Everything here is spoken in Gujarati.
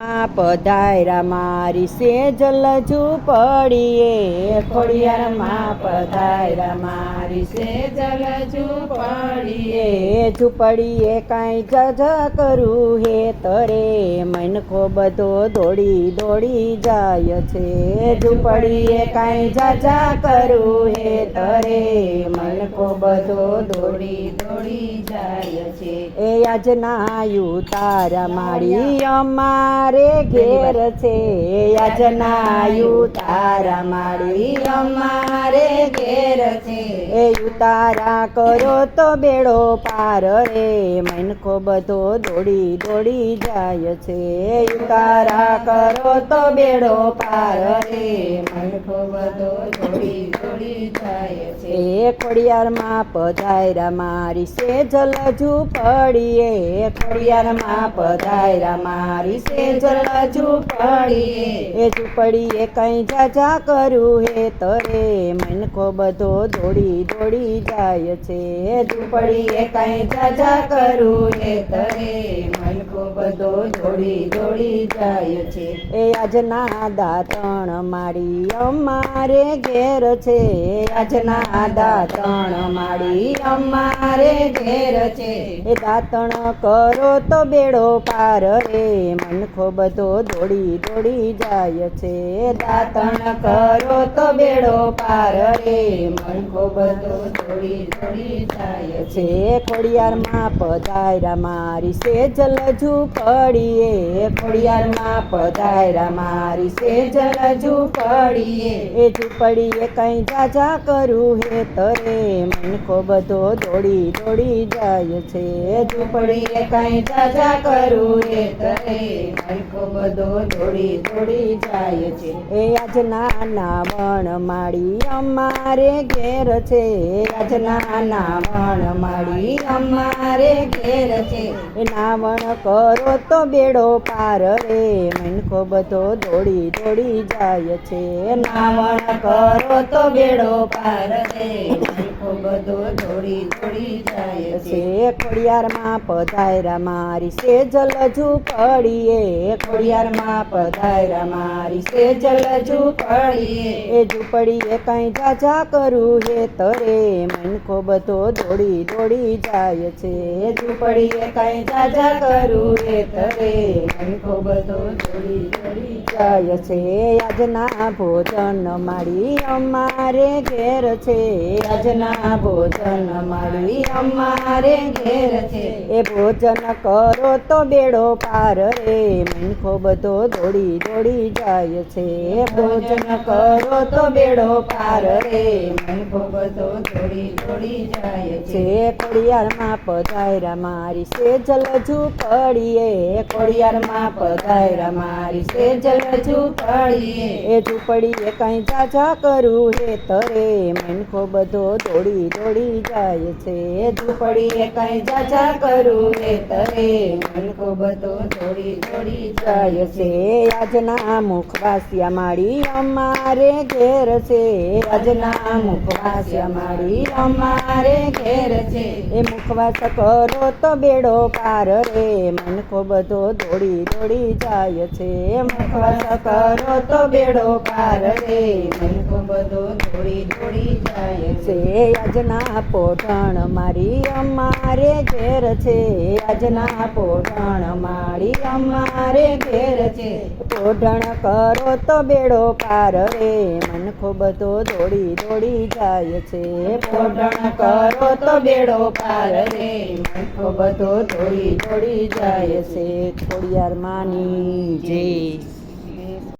આ પધાયરા મારી સેજલ ઝૂંપડીએ ખોડિયારમાં પધાયરા મારી સેજલ ઝૂંપડીએ ઝૂંપડીએ કાંઈ જજ કરું હે તરે. મનખો બધો દોડી દોડી જાય છે. ઝૂંપડીએ કાંઈ જાજા કરું હે તરે. મનખો બધો દોડી દોડી જાય છે. એ આજના તારા મારી અમારે ઘેર છે. આજના તારા માળી અમારે ઘેર છે. એ ઉતારા કરો તો બેડો પાર રે. મનખો બધો દોડી દોડી જાય છે. ઉતારા કરો તો બેડો પાર રે. મનખો બધો દોડી દોડી જાય છે એ ખોડિયારમાં પધાયરા મારી સેજલ ઝૂંપડીએ ખોડિયારમાં પધાયરા મારી સેજલ ઝૂંપડીએ એ ઝૂંપડીએ કઈ જાજા કરું હે તરે. મનકો બધો દોડી દોડી જાય છે. ઝૂંપડીએ કઈ જાજા કરું હે તરે. બધો દોડી દોડી જાય છે. એ આજના દાતણ મારી અમારે ઘેર છે. આજના દાતણ મારી અમારે ઘેર છે. એ દાતણ કરો તો બેડો પાર રે. મનખો બધો દોડી દોડી જાય છે. દાતણ કરો તો બેડો પાર રે. મનખો બધો દોડી દોડી જાય છે. ખોડિયારમાં પધાયરા મારી સેજલ ઝૂંપડીએ ખોડિયારમાં પધાયરા મારી સેજલ ઝૂંપડીએ એ ઝૂંપડીએ કઈ જાજા કરું હે તરે મનખો બધો દોડી દોડી જાય છે. ઝૂંપડીએ કઈ જાજા કરું હે તરે મનખો બધો દોડી દોડી જાય છે. એ આજના નાવણ માળી અમારે ઘેર છે. આજના નાવણ માળી અમારે ઘેર છે. એ નાવણ કરો તો બેડો પાર રે. મનખો બધો દોડી દોડી જાય છે. નાવણ કરો તો બેડો પાર રે. બધો દોડી દોડી જાય છે. ખોડિયારમાં પધાયરા મારી સેજલ ઝૂંપડીએ ખોડિયારમાં પધાયરા મારી સેજલ ઝૂંપડીએ એ ઝૂંપડીએ કઈ જાજા કરું હે તરે. મનખો બધો દોડી દોડી જાય છે. ઝૂંપડીએ કઈ જાજા કરું હે તરે. મનખો બધો દોડી દોડી જાય છે. આજના ભોજન મારી અમારે ઘેર છે. આજના ભોજન માળી અમારે ઘેર છે. એ ભોજન કરો તો બેડો પાર રે. મનખો બધો દોડી દોડી જાય છે. ભોજન કરો તો બેડો પાર રે. મનખો બધો દોડી દોડી જાય છે. ખોડિયારમાં પધાયરા મારી સેજલ ઝૂંપડીએ. ખોડિયારમાં પધાયરા મારી સેજલ ઝૂંપડીએ. એ ઝૂંપડીએ કઈ જાજા કરું હે તરે મનખો બધો દોડી દોડી જાય છે, ઝૂંપડીએ કઈ જાજા કરું હે તરે મનખો બધો ડોળી ડોળી જાય છે. આજના મુખવાસિયા મારી અમારે ઘેર છે, આજના મુખવાસિયા મારી અમારે ઘેર છે. એ મુખવાસ કરો તો બેડો પાર રે મનખો બધો દોડી દોડી જાય છે. મુખવાસ કરો તો બેડો પાર રે મનખો બધો દોડી દોડી જાય છે. આજના પોટણ મારી અમારે ઘેર છે. આજના પોટણ મારી અમારે ઘેર છે. પોટણ કરો તો બેડો પાર રે. મનખો બધો દોડી દોડી જાય છે. પોટણ કરો તો બેડો પાર રે. મનખો બધો દોડી દોડી જાય છે. ખોડિયાર માની જય